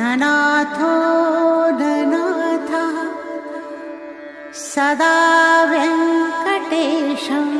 ननाथो ननाथः सदा व्यङ्कटेशं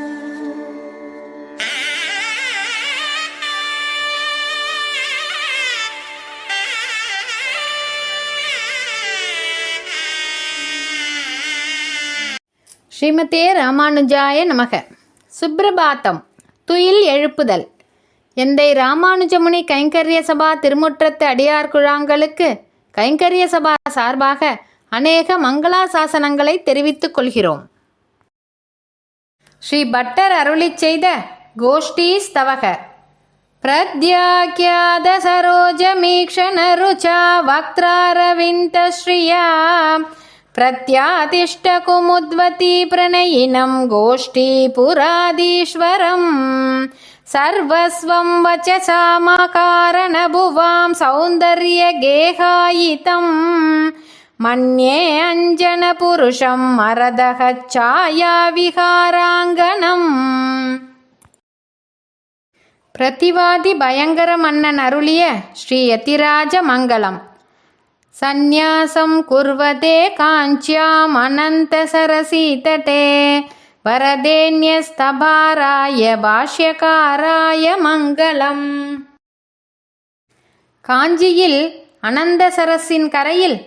ஸ்ரீமதே ராமானுஜாய நமக. சுப்பிரபாத்தம் துயில் எழுப்புதல். எந்தை ராமானுஜமுனி கைங்கரிய சபா திருமுற்றத்து அடியார் குழாங்களுக்கு கைங்கரிய சபா சார்பாக அநேக மங்களாசாசனங்களை தெரிவித்துக் கொள்கிறோம். ஸ்ரீ பட்டர் அருளிச் செய்த கோஷ்டி ஸ்தவக. பிரத்யாக்கியாத சரோஜமீக்ஷணருச்சா வக்த்ராரவிந்தஸ்ரீயா प्रत्यातिष्ठकुमुद्वती प्रणयिनं गोष्ठीपुराधीश्वरम् सर्वस्वं वचसामकारणभुवां सौन्दर्यगेहायितं मन्ये अञ्जनपुरुषं मरदः छायाविहाराङ्गणम् பிரதிவாதி பயங்கர மன்னன் அருளிய ஸ்ரீ யதிராஜ மங்களம் சந்நியாசம் குர்வதே காஞ்சியாம் அனந்தசரசீதட்டே வரதேன்யஸ்தபாராய பாஷ்யகாராய மங்களம். காஞ்சியில் அனந்தசரஸின் கரையில்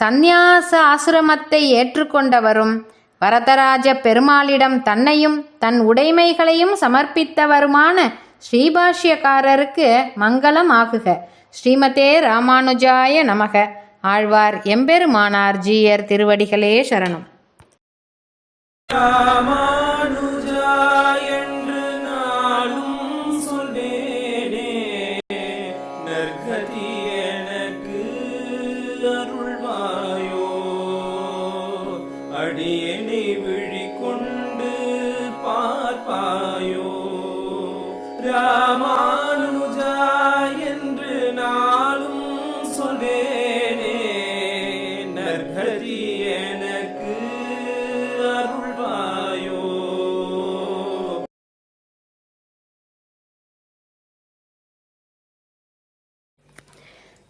சந்நியாச ஆசிரமத்தை ஏற்றுக்கொண்டவரும் வரதராஜ பெருமாளிடம் தன்னையும் தன் உடைமைகளையும் சமர்ப்பித்தவருமான ஸ்ரீபாஷ்யக்காரருக்கு மங்களம் ஆகுக. ஸ்ரீமதே ராமானுஜாய நமக. ஆழ்வார் எம்பெருமானார் ஜீயர் திருவடிகளே சரணம். அருள்வாயோ. அடியனை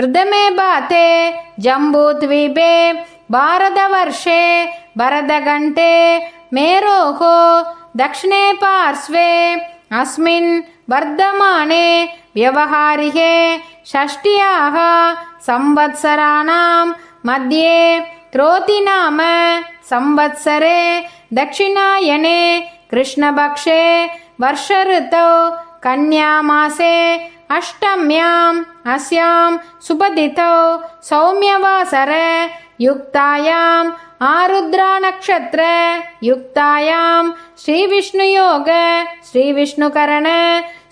प्रथमे बाते जम्बूद्वीपे भारतवर्षे भरतघण्टे मेरोः दक्षिणे पार्श्वे अस्मिन् वर्धमाने व्यवहारिके षष्ट्याः संवत्सराणां मध्ये क्रोति नाम संवत्सरे दक्षिणायने कृष्णपक्षे वर्षऋतौ कन्यामासे अष्टम्याम् अस्यां सुपतिथौ सौम्यवासर युक्तायाम् आरुद्रानक्षत्र युक्तायां श्रीविष्णुयोग श्रीविष्णुकरण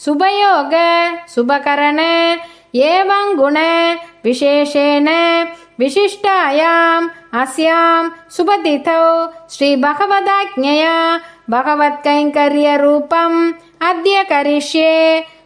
शुभयोग शुभकरण एवं गुण विशेषेण विशिष्टायाम् अस्यां सुपतिथौ श्रीभगवदाज्ञया भगवत्कैङ्कर्यरूपम् अद्य करिष्ये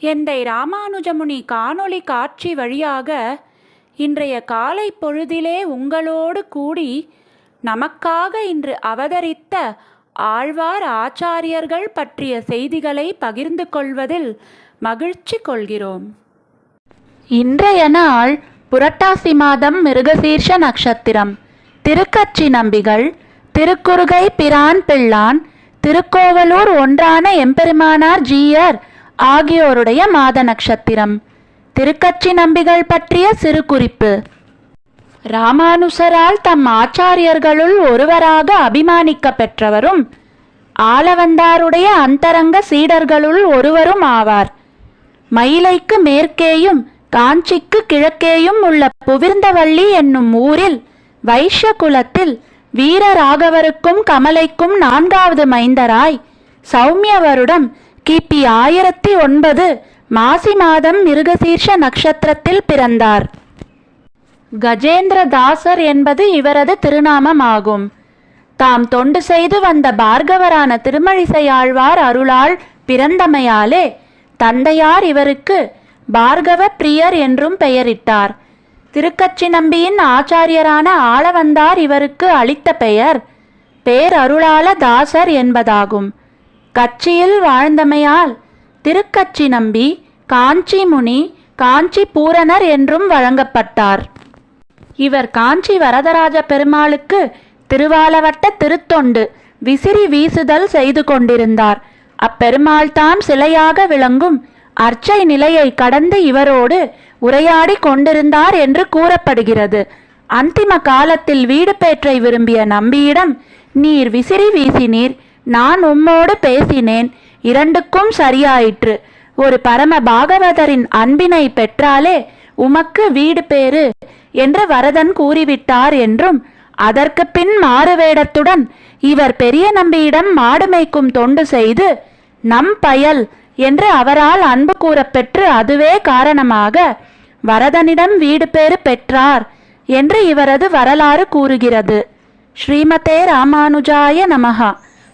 எந்தை ராமானுஜமுனி காணொளி காட்சி வழியாக இன்றைய காலை பொழுதிலே உங்களோடு கூடி நமக்காக இன்று அவதரித்த ஆழ்வார் ஆச்சாரியர்கள் பற்றிய செய்திகளை பகிர்ந்து கொள்வதில் மகிழ்ச்சி கொள்கிறோம். இன்றைய நாள் புரட்டாசி மாதம் மிருகசீர்ஷ நட்சத்திரம். திருக்கட்சி நம்பிகள் திருக்குறுகை பிரான் பிள்ளான் திருக்கோவலூர் ஒன்றான எம்பெருமானார் ஜீயர் ஆகியோருடைய மாத நட்சத்திரம். திருக்கட்சி நம்பிகள் பற்றிய சிறு குறிப்பு. ராமானுசரால் தம் ஆச்சாரியர்களுள் ஒருவராக அபிமானிக்க பெற்றவரும் ஆளவந்தாருடைய அந்தரங்க சீடர்களுள் ஒருவரும் ஆவார். மயிலைக்கு மேற்கேயும் காஞ்சிக்கு கிழக்கேயும் உள்ள புவிர்ந்தவள்ளி என்னும் ஊரில் வைஷ்ய குலத்தில் வீரராகவருக்கும் கமலைக்கும் நான்காவது மைந்தராய் சௌமியவருடன் கிபி ஆயிரத்தி ஒன்பது மாசி மாதம் மிருகசீர்ஷ நட்சத்திரத்தில் பிறந்தார். கஜேந்திர தாசர் என்பது இவரது திருநாமமாகும். தாம் தொண்டு செய்து வந்த பார்கவரான திருமழிசையாழ்வார் அருளால் பிறந்தமையாலே தந்தையார் இவருக்கு பார்கவ பிரியர் என்றும் பெயரிட்டார். திருக்கச்சி நம்பியின் ஆச்சாரியரான ஆளவந்தார் இவருக்கு அளித்த பெயர் பேரருளாள தாசர் என்பதாகும். கட்சியில் வாழ்ந்தமையால் திருக்கட்சி நம்பி காஞ்சி முனி காஞ்சி பூரணர் என்றும் வழங்கப்பட்டார். இவர் காஞ்சி வரதராஜ பெருமாளுக்கு திருவாலவட்ட திருத்தொண்டு விசிறி வீசுதல் செய்து கொண்டிருந்தார். அப்பெருமாள் தாம் சிலையாக விளங்கும் அர்ச்சை நிலையை கடந்து இவரோடு உரையாடி கொண்டிருந்தார் என்று கூறப்படுகிறது. அந்திம காலத்தில் வீடு பேற்றை விரும்பிய நம்பியிடம் நீர் விசிறி வீசினீர் நான் உம்மோடு பேசினேன் இரண்டுக்கும் சரியாயிற்று. ஒரு பரம பாகவதரின் அன்பினை பெற்றாலே உமக்கு வீடு பேறு என்று வரதன் கூறிவிட்டார் என்றும் அதற்கு பின் மாறுவேடத்துடன் இவர் பெரிய நம்பியிடம் மாடு மேய்க்கும் தொண்டு செய்து நம் பயல் என்று அவரால் அன்பு கூறப்பெற்று அதுவே காரணமாக வரதனிடம் வீடு பேறு பெற்றார் என்று இவரது வரலாறு கூறுகிறது. ஸ்ரீமதே ராமானுஜாய நமகா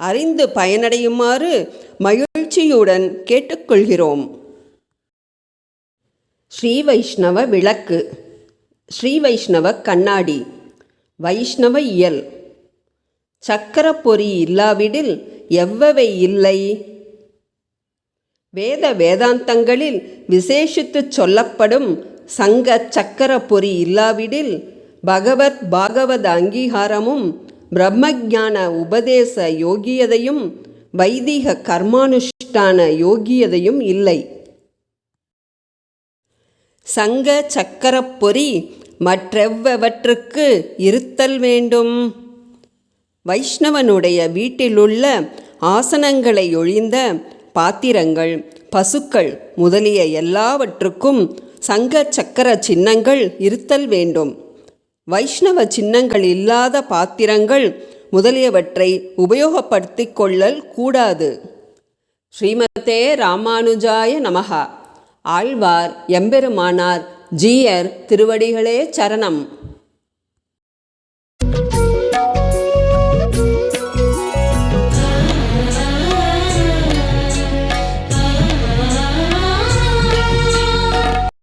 அறிந்து பயனடையுமாறு மகிழ்ச்சியுடன் கேட்டுக்கொள்கிறோம். ஸ்ரீ வைஷ்ணவ விளக்கு. ஸ்ரீ வைஷ்ணவ கண்ணாடி. வைஷ்ணவ இயல். சக்கர பொறி இல்லாவிடில் எவ்வவை இல்லை? வேத வேதாந்தங்களில் விசேஷித்து சொல்லப்படும் சங்க சக்கர பொறி இல்லாவிடில் பகவத் பாகவத அங்கீகாரமும் பிரம்மஜான உபதேச யோகியதையும் வைதிக கர்மானுஷ்டான யோகியதையும் இல்லை. சங்க சக்கரப்பொறி மற்றெவ்வற்றுக்கு மற்றெவ்வவற்றுக்கு இருத்தல் வேண்டும்? வைஷ்ணவனுடைய வீட்டிலுள்ள ஆசனங்களை ஒழிந்த பாத்திரங்கள் பசுக்கள் முதலிய எல்லாவற்றுக்கும் சங்க சக்கர சின்னங்கள் இருத்தல் வேண்டும். வைஷ்ணவ சின்னங்கள் இல்லாத பாத்திரங்கள் முதலியவற்றை உபயோகப்படுத்திக் கொள்ளல் கூடாது. ஸ்ரீமதே ராமானுஜாய நமகா ஆழ்வார் எம்பெருமானார் ஜீயர் திருவடிகளே சரணம்.